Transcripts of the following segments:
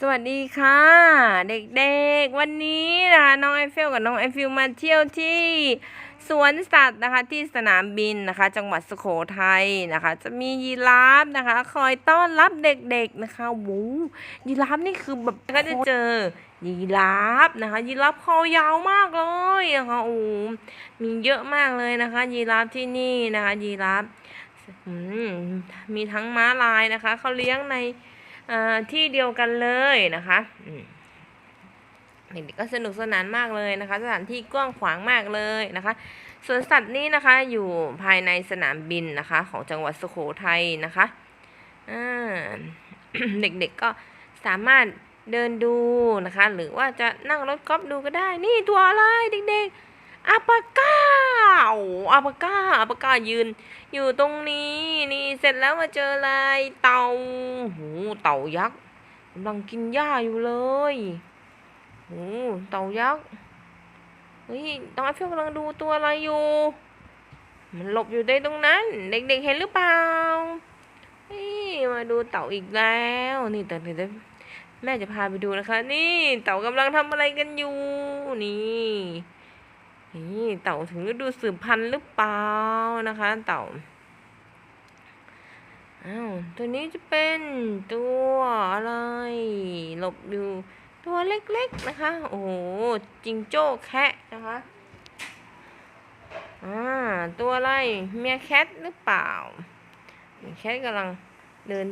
สวัสดีค่ะ เด็กๆ วันนี้นะคะน้องไอเฟลกับน้องไอฟิลมาเที่ยวที่สวนสัตว์นะคะที่สนามบินนะคะ จังหวัดสุโขทัยนะคะ จะมียีราฟนะคะ คอยต้อนรับเด็กๆนะคะวูยีราฟนี่คือแบบก็จะเจอยีราฟนะคะ ยีราฟคอยาวมากเลยนะคะโอ้มีเยอะมากเลยนะคะ ยีราฟที่นี่นะคะ ยีราฟมมีทั้งม้าลายนะคะเขาเลี้ยงใน ที่เดียวกันเลยนะคะเด็กๆก็สนุกสนานมากเลยนะคะ สถานที่กว้างขวางมากเลยนะคะสวนสัตว์นี้นะคะอยู่ภายในสนามบินนะคะ ของจังหวัดสุโขทัยนะคะเด็กๆก็สามารถเดินดูนะคะ หรือว่าจะนั่งรถกอล์ฟดูก็ได้ นี่ตัวอะไรเด็กๆ อัปาก้าโอ้อัปาก้าอัปาก้ายืน อยู่ตรงนี้ นี่เสร็จแล้วมาเจออะไรเต่าโหเต่ายักษ์กำลังกินหญ้าอยู่เลยโหเต่ายักษ์เฮ้ยน้องไอเฟลกำลังดูตัวอะไรอยู่ มันหลบอยู่ได้ตรงนั้น เด็กๆเห็นหรือเปล่าเฮ้ยมาดูเต่าอีกแล้ว นี่แต่เดี๋ยวแม่จะพาไปดูนะคะ นี่เต่ากำลังทำอะไรกันอยู่ นี่ นี่เต่าถึงฤดูสืบพันธุ์หรือเปล่านะคะ เต่าอ้าวตัวนี้จะเป็นตัวอะไร หลบอยู่ตัวเล็กๆนะคะ โอ้โหจิงโจ้แคะนะคะอ่าตัวอะไรเมียแคทหรือเปล่าเมียแคทกำลังเดิน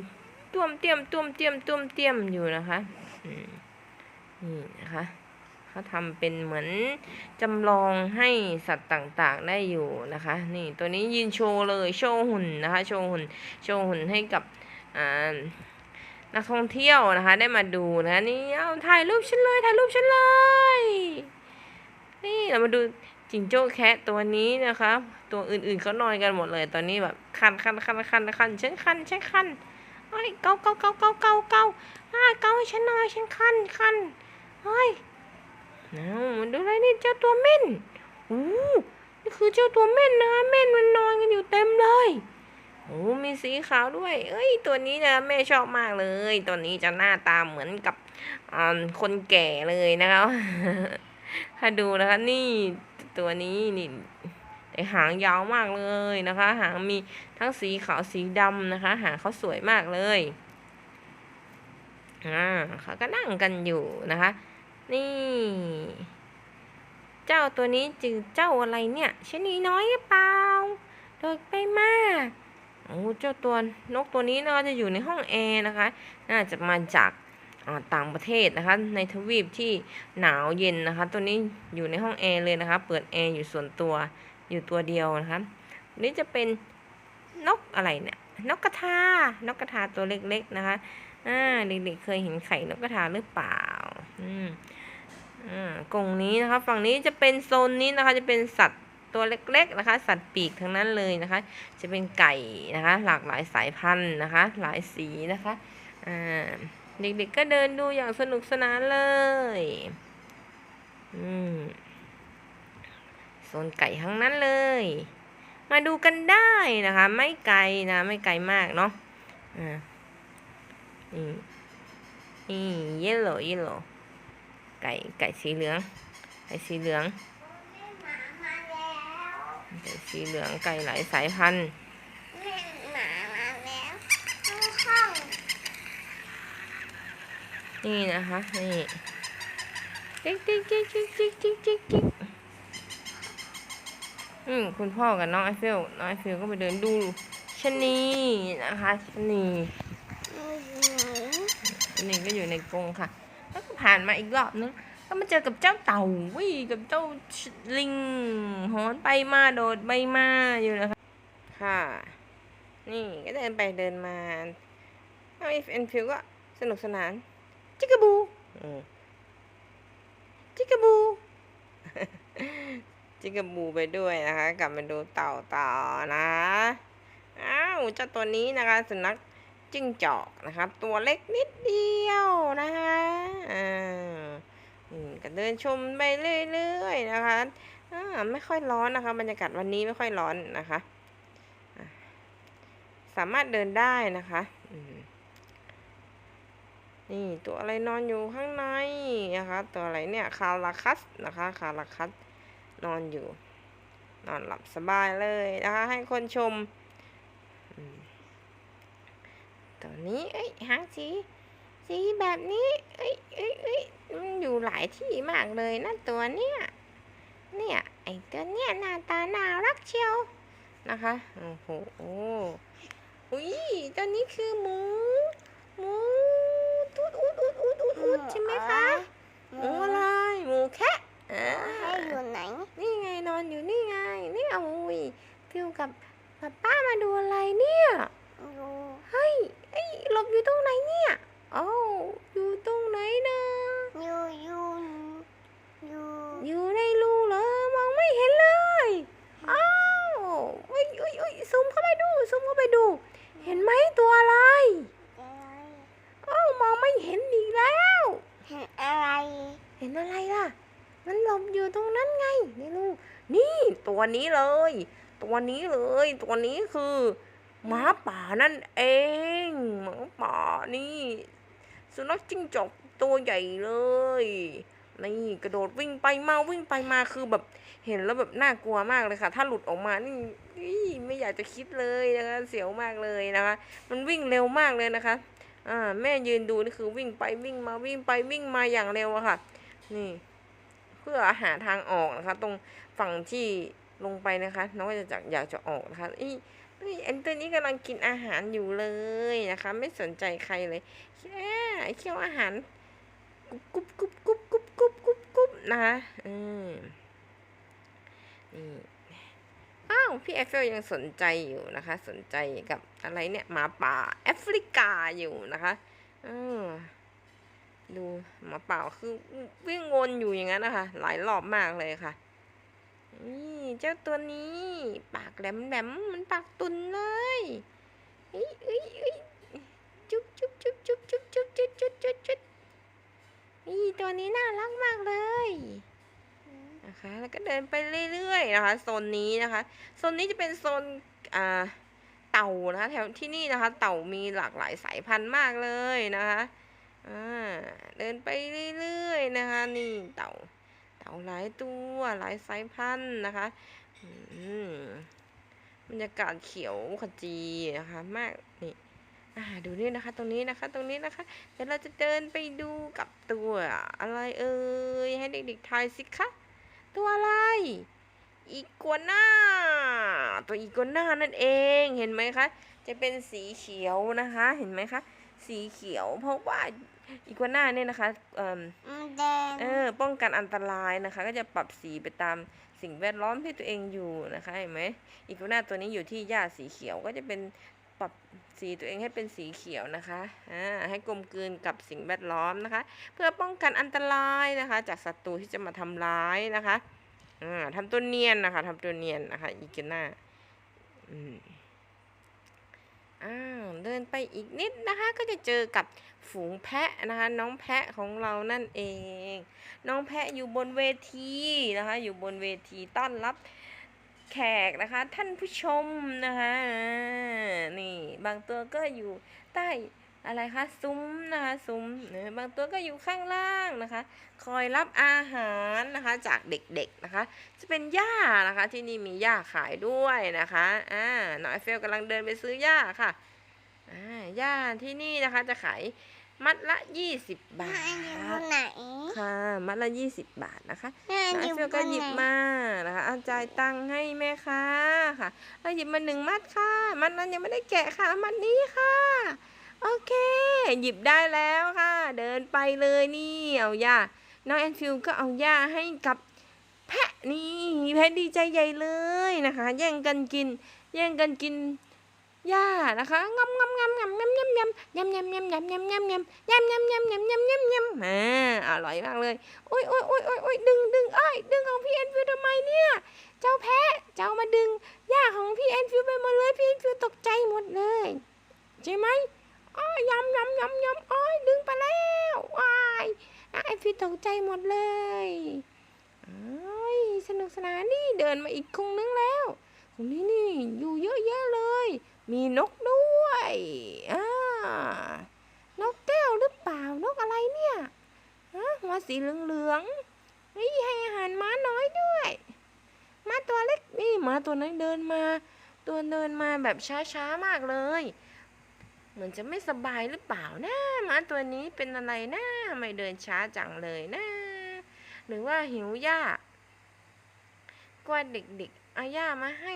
ต้วมเตี้ยมต้วมเตี้ยมต้วมเตี้ยมอยู่นะคะอืมนี่นะคะ เขาทำเป็นเหมือนจำลองให้สัตว์ต่างๆได้อยู่นะคะ นี่ตัวนี้ยืนโชว์เลยโชว์หุ่นนะคะ โชว์หุ่นโชว์หุ่นให้กับอ่านักท่องเที่ยวนะคะ ได้มาดูนะคะนี่เอาถ่ายรูปฉันเลยถ่ายรูปฉันเลย นี่เรามาดูจิงโจ้แคะตัวนี้นะคะ ตัวอื่นๆเขานอนกันหมดเลย ตอนนี้แบบคันคันคันคันคันฉันคันฉันคันเฮ้ยเกาเกาเกาเกาเกาเกาอ่าเกาให้ฉันหน่อยฉันคันคันเฮ้ย เอามาดูอะไรนี่เจ้าตัวเม่นอู้นี่คือเจ้าตัวเม่นนะเม่นมันนอนกันอยู่เต็มเลยโอ้มีสีขาวด้วย เอ้ย ตัวนี้นะแม่ชอบมากเลย ตัวนี้จะหน้าตาเหมือนกับอ่าคนแก่เลยนะคะถ้าดูนะคะนี่ตัวนี้นี่แต่หางยาวมากเลยนะคะ หางมีทั้งสีขาวสีดำนะคะ หางเขาสวยมากเลยอ่าเขาก็นั่งกันอยู่นะคะ นี่ เจ้าตัวนี้จือเจ้าอะไรเนี่ยชนีน้อยหรือเปล่าโดดไปมากโอ้เจ้าตัวนกตัวนี้นะคะจะอยู่ในห้องแอร์นะคะ น่าจะมาจากต่างประเทศนะคะ ในทวีปที่หนาวเย็นนะคะ ตัวนี้อยู่ในห้องแอร์เลยนะคะ เปิดแอร์อยู่ส่วนตัวอยู่ตัวเดียวนะคะ นี่จะเป็นนกอะไรเนี่ย นกกระทา นกกระทาตัวเล็กๆนะคะ อ่า เด็กๆเคยเห็นไข่นกกระทาหรือเปล่า อืม อ่ากงนี้นะคะ ฝั่งนี้จะเป็นโซนนี้นะคะ จะเป็นสัตว์ตัวเล็กๆนะคะ สัตว์ปีกทั้งนั้นเลยนะคะ จะเป็นไก่นะคะ หลากหลายสายพันธุ์นะคะ หลายสีนะคะอ่าเด็กๆก็เดินดูอย่างสนุกสนานเลยอืมโซนไก่ทั้งนั้นเลย มาดูกันได้นะคะ ไม่ไกลนะ ไม่ไกลมากเนาะอ่านี่นี่เยลโล่เยลโล่ ไก่ไก่สีเหลือง ไก่สีเหลือง ไก่สีเหลืองไก่หลายสายพันธุ์นี่นะคะนี่จิ๊กจิ๊กจิ๊กจิ๊กจิ๊กจิ๊กจิ๊กจิ๊กอืมคุณพ่อกับน้องไอเฟลน้องไอเฟลก็ไปเดินดูชะนีนะคะชะนีชะนีก็อยู่ในกรงค่ะ ผ่านมาอีกรอบนึงก็มาเจอกับเจ้าเต่าวิ่กับเจ้าลิงหอนไปมาโดดไปมาอยู่นะคะค่ะ นี่ก็เดินไปเดินมาน้องไอเฟลก็สนุกสนาน จิกกบู จิกกบูจิกกบูไปด้วยนะคะ กลับมาดูเต่าต่อนะ อ้าวเจ้าตัวนี้นะคะสุนัข จิ้งจอกนะครับ ตัวเล็กนิดเดียวนะคะอ่าอืมก็เดินชมไปเรื่อยๆนะคะอ่าไม่ค่อยร้อนนะคะ บรรยากาศวันนี้ไม่ค่อยร้อนนะคะ สามารถเดินได้นะคะนี่ตัวอะไรนอนอยู่ข้างในนะคะ ตัวอะไรเนี่ยคาราคัสนะคะคาราคัสนอนอยู่ นอนหลับสบายเลยนะคะ ให้คนชมอืม ตัวนี้ เอ้ยหางสีสีแบบนี้ เอ้ยเอ้ยเอ้ยมันอยู่หลายที่มากเลยนะตัวเนี้ย เนี่ยไอตัวเนี้ยหน้าตาน่ารักเชียวนะคะ โอ้โหอุ้ยตัวนี้คือหมู หมูตูดอุดอุดอุดอุดอุดใช่ไหมคะหมูอะไรหมูแคะอ่าให้อยู่ไหน นี่ไงนอนอยู่นี่ไง นี่เอาอุ้ยฟิวกับป้าป้ามาดูอะไรเนี่ยอยู่เฮ้ย เอ้ยหลบอยู่ตรงไหนเนี่ยโอ้าวอยู่ตรงไหนนะอยู่อยู่อยู่อยู่ในรูเหรอมองไม่เห็นเลยอ้าวเอ้ยเอ้ยเอ้ยซูมเข้าไปดูซูมเข้าไปดู เห็นไหมตัวอะไรอะไรอ้าวมองไม่เห็นอีกแล้ว เห็นอะไร เห็นอะไรล่ะ มันหลบอยู่ตรงนั้นไงนี่ลูกนี่ตัวนี้เลย ตัวนี้เลย ตัวนี้คือ หมาป่านั่นเองหมาป่านี่ สุนัขจิ้งจอกตัวใหญ่เลยนี่กระโดดวิ่งไปมาวิ่งไปมาคือแบบเห็นแล้วแบบน่ากลัวมากเลยค่ะ ถ้าหลุดออกมานี่ไม่อยากจะคิดเลยนะคะเสียวมากเลยนะคะ มันวิ่งเร็วมากเลยนะคะอ่าแม่ยืนดูนี่คือวิ่งไปวิ่งมาวิ่งไปวิ่งมาอย่างเร็วอะค่ะ นี่ เพื่อหาทางออกนะคะ ตรงฝั่งที่ลงไปนะคะ น้องก็จะอยากจะออกนะคะอี นี่แอนตัวนี้กำลังกินอาหารอยู่เลยนะคะ ไม่สนใจใครเลยแค่เคี้ยวอาหารกุบกุบกุบกุบกุบกุบกุบนะคะอืมนี่อ้าวพี่แอฟเฟลยังสนใจอยู่นะคะ สนใจกับอะไรเนี่ยหมาป่าแอฟริกาอยู่นะคะอืมดูหมาป่าคือวิ่งวนอยู่อย่างนั้นนะคะ หลายรอบมากเลยค่ะ นี่เจ้าตัวนี้ ปากแหลมแหลมเหมันปากตุนเลยเอ้ยเอ้ยเอ้ยจุ๊บจุ๊บจุ๊บจุ๊บจุ๊บจุ๊บจุ๊บจุ๊บจุ๊บจุ๊บนี่ตัวนี้น่ารักมากเลยนะคะ แล้วก็เดินไปเรื่อยๆนะคะโซนนี้นะคะโซนนี้จะเป็นโซนอ่าเต่านะคะแถวที่นี่นะคะ เต่ามีหลากหลายสายพันธุ์มากเลยนะคะอ่าเดินไปเรื่อยๆนะคะ นี่เต่า เต่าหลายตัวหลายสายพันธุ์นะคะอืมบรรยากาศเขียวขจีนะคะมากนี่อ่าดูนี่นะคะ ตรงนี้นะคะ ตรงนี้นะคะ เดี๋ยวเราจะเดินไปดูกับตัวอะไรเอ่ยให้เด็กๆทายสิคะตัวอะไรอีกัวน่าตัวอีกัวน่านั่นเองเห็นไหมคะ จะเป็นสีเขียวนะคะ เห็นไหมคะ สีเขียวเพราะว่า อีกัวน่าเนี่ยนะคะเอ่มมันแดงเออป้องกันอันตรายนะคะ ก็จะปรับสีไปตามสิ่งแวดล้อมที่ตัวเองอยู่นะคะเห็นไหมอีกัวน่าตัวนี้อยู่ที่หญ้าสีเขียวก็จะเป็นปรับสีตัวเองให้เป็นสีเขียวนะคะอ่าให้กลมกลืนกับสิ่งแวดล้อมนะคะ เพื่อป้องกันอันตรายนะคะ จากศัตรูที่จะมาทำร้ายนะคะอ่าทำตัวเนียนนะคะทำตัวเนียนนะคะอีกัวน่าอืม อ้าเดินไปอีกนิดนะคะ ก็จะเจอกับฝูงแพะนะคะ น้องแพะของเรานั่นเอง น้องแพะอยู่บนเวทีนะคะ อยู่บนเวทีต้อนรับแขกนะคะ ท่านผู้ชมนะคะนี่บางตัวก็อยู่ใต้ อะไรคะซุ้มนะคะซุ้มเนอะบางตัวก็อยู่ข้างล่างนะคะ คอยรับอาหารนะคะจากเด็กๆนะคะ จะเป็นหญ้านะคะที่นี่มีหญ้าขายด้วยนะคะอ่าน้องไอเฟลกำลังเดินไปซื้อหญ้าค่ะอ่าหญ้าที่นี่นะคะจะขายมัดละ20บาแม่ทอยู่บนไหนค่ะมัดละ20บาทนะคะแม่น้องอไอยู่เฟลบก็นหยิบไหนมานะคะเอาจ่ายตังค์ให้แม่ค้าค่ะเอาหยิบมาหนึ่งมัดค่ะ มัดนั้นยังไม่ได้แกะค่ะ มัดนี้ค่ะ โอเค หยิบได้แล้วค่ะ เดินไปเลยนี่เอาหญ้าน้องแอนฟิลก็เอาหญ้าให้กับแพะนี่แพะดีใจใหญ่เลยนะคะ แย่งกันกิน แย่งกันกินหญ้านะคะงำงำงำงำงำยำยำยำยำยำยำยำยำยำยำยำยำยำยำยำยำยำอ่าอร่อยมากเลยโอ้ยโอ้ยโอ้ยโอ้ยโอ้ยดึงดึงเอ้ยดึงของพี่แอนฟิวทำไมเนี่ย เจ้าแพะเจ้ามาดึงหญ้าของพี่แอนฟิวไปหมดเลยพี่แอนฟิวตกใจหมดเลย ใช่ไหม อ้อยยำยำยำยำอ้อยดึงไปแล้วว้ายน้าแอนฟิตกใจหมดเลยโอ้ยสนุกสนานนี่เดินมาอีกคงนึงแล้วตรงนี้นี่อยู่เยอะแยะเลย มีนกด้วยอ่านกแก้วหรือเปล่านกอะไรเนี่ยฮะหัวสีเหลืองๆเฮ้ยให้อาหารม้าน้อยด้วยม้าตัวเล็กนี่ม้าตัวนั้นเดินมา ตัวเดินมาแบบช้าๆมากเลย เหมือนจะไม่สบายหรือเปล่านะม้าตัวนี้เป็นอะไรนะทำไม่เดินช้าจังเลยนะ หรือว่าหิวหญ้ากลัวเด็กๆเอาหญ้ามาให้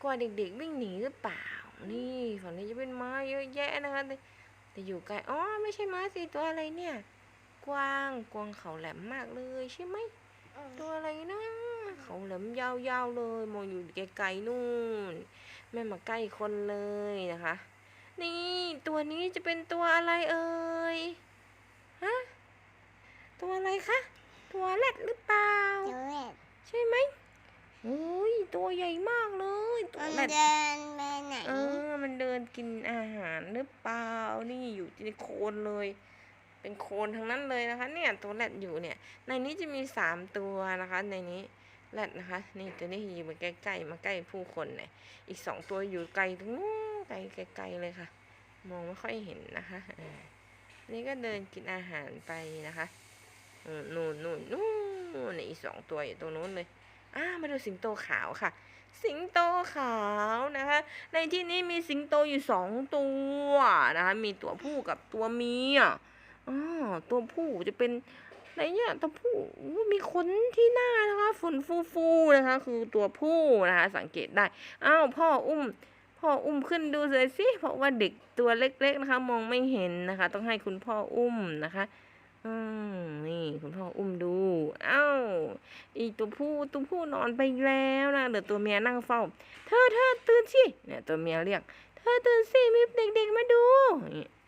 กลัวเด็กๆวิ่งหนีหรือเปล่า นี่ฝั่งนี้จะเป็นม้าเยอะแยะนะคะแต่แต่อยู่ไกลอ๋อไม่ใช่ม้าสิตัวอะไรเนี่ย กวางกวางเขาแหลมมากเลยใช่ไหมตัวอะไรนะเขาแหลมยาวๆเลยมองอยู่ไกลๆนู่น ไม่มาใกล้คนเลยนะคะ นี่ตัวนี้จะเป็นตัวอะไรเอ่ย ฮะ ตัวอะไรคะ ตัวแรดหรือเปล่าเดี๋ยวเห็ดใช่ไหมโอ้ยตัวใหญ่มากเลย ตัวมันแรดเดินไปไหน เออ มันเดินกินอาหารหรือเปล่า นี่อยู่ในโคนเลย เป็นโคนทั้งนั้นเลยนะคะ เนี่ยตัวแรดอยู่เนี่ย ในนี้จะมีสามตัวนะคะ ในนี้ แรดนะคะ นี่ตัวนี้อยู่มาใกล้ๆมาใกล้ผู้คนเนี่ยอีกสองตัวอยู่ไกลตรงนู้นไกลไกลๆเลยค่ะ มองไม่ค่อยเห็นนะคะอ่านี่ก็เดินกินอาหารไปนะคะนู่นนู่นนู่นนี่อีกสองตัวอยู่ตรงนู้นเลยอ่ามาดูสิงโตขาวค่ะ สิงโตขาวนะคะ ในที่นี้มีสิงโตอยู่สองตัวนะคะ มีตัวผู้กับตัวเมียอ๋อตัวผู้จะเป็น อะไรเนี่ยตัวผู้มีขนที่หน้านะคะฝนฟูๆนะคะ คือตัวผู้นะคะ สังเกตได้อ้าวพ่ออุ้มพ่ออุ้มขึ้นดูเลยสิเพราะว่าเด็กตัวเล็ก ๆนะคะ มองไม่เห็นนะคะ ต้องให้คุณพ่ออุ้มนะคะอืมนี่คุณพ่ออุ้มดู เอ้า อีตัวผู้ตัวผู้นอนไปแล้วนะเหลือตัวเมียนั่งเฝ้า เธอเธอตื่นสิเนี่ยตัวเมียเรียก เธอตื่นสิมีเด็กๆมาดู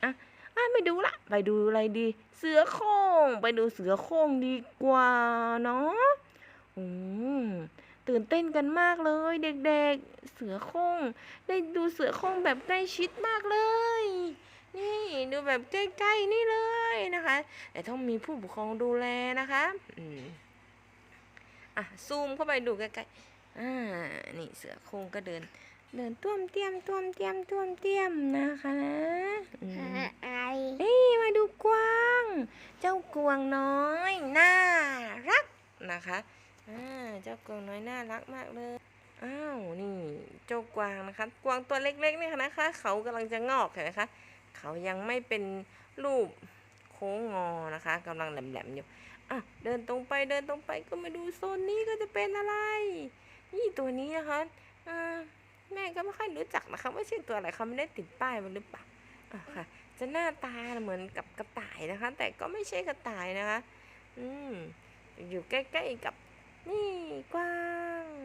อะ อะไม่ดูละ ไปดูอะไรดี เสือโคร่งไปดูเสือโคร่งดีกว่าเนาะอืมตื่นเต้นกันมากเลย เด็กๆ เสือโคร่งได้ดูเสือโคร่งแบบใกล้ชิดมากเลย นี่ดูแบบใกล้ๆนี่เลยนะคะ แต่ต้องมีผู้ปกครองดูแลนะคะอืมอะซูมเข้าไปดูใกล้ๆอ่านี่เสือโคร่งก็เดิน เดินต้วมเตี้ยมต้วมเตี้ยมต้วมเตี้ยมนะคะอืมอะไรนี่มาดูกวาง เจ้ากวางน้อยน่ารักนะคะอ่าเจ้ากวางน้อยน่ารักมากเลย อ้าวนี่เจ้ากวางนะคะ กวางตัวเล็กๆนี่ค่ะนะคะ เขากำลังจะงอกเห็นไหมคะ เขายังไม่เป็นรูปโค้งงอนะคะกำลังแหลมๆอยู่อะเดินตรงไปเดินตรงไปก็มาดูโซนนี้ก็จะเป็นอะไร นี่ตัวนี้นะคะอ่า แม่ก็ไม่ค่อยรู้จักนะคะว่าชื่อตัวอะไรเขาไม่ได้ติดป้ายมันหรือเปล่าอะค่ะ จะหน้าตาเหมือนกับกระต่ายนะคะ แต่ก็ไม่ใช่กระต่ายนะคะ อืมอยู่ใกล้ๆกับนี่กว้าง